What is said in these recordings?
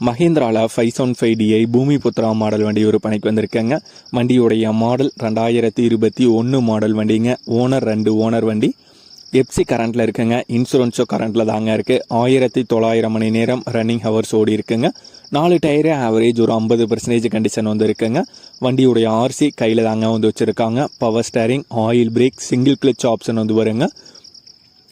மஹேந்திராவில் five seven five DI Bhoomiputra model வண்டி விற்பனைக்கு வந்திருக்கேங்க. வண்டியுடைய மாடல் ரெண்டாயிரத்தி இருபத்தி ஒன்று மாடல் வண்டிங்க. ஓனர் ரெண்டு ஓனர் வண்டி. எப்சி கரண்ட்டில் இருக்குங்க. இன்சூரன்ஸும் கரண்ட்டில் தாங்க இருக்குது ஆயிரத்தி தொள்ளாயிரம் மணி நேரம் ரன்னிங் ஹவர்ஸ் ஓடி இருக்குங்க. நாலு டயரு ஆவரேஜ் ஒரு ஐம்பது பர்சன்டேஜ் கண்டிஷன் வந்து இருக்குங்க. வண்டியுடைய ஆர்சி கையில் தாங்க வந்து வச்சுருக்காங்க. Power steering oil brake single clutch option வந்து வருங்க.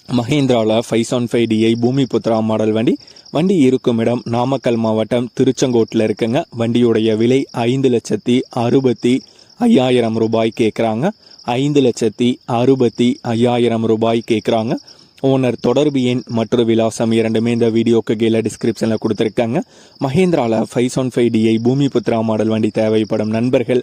மஹேந்திராவில் five seven five DI Bhoomiputra model வண்டி. வண்டி இருக்கும் இடம் நாமக்கல் மாவட்டம் திருச்செங்கோட்டில் இருக்குங்க. வண்டியுடைய விலை ஐந்து லட்சத்தி அறுபத்தி ஐயாயிரம் ரூபாய் கேட்குறாங்க ஐந்து லட்சத்தி அறுபத்தி ஐயாயிரம் ரூபாய் கேட்குறாங்க ஓனர் தொடர்பு எண் மற்றும் விலாசம் இரண்டுமே இந்த வீடியோக்கு கீழே டிஸ்கிரிப்ஷனில் கொடுத்துருக்காங்க. மஹேந்திராவில் five one five DI Bhoomiputra model வண்டி தேவைப்படும் நண்பர்கள்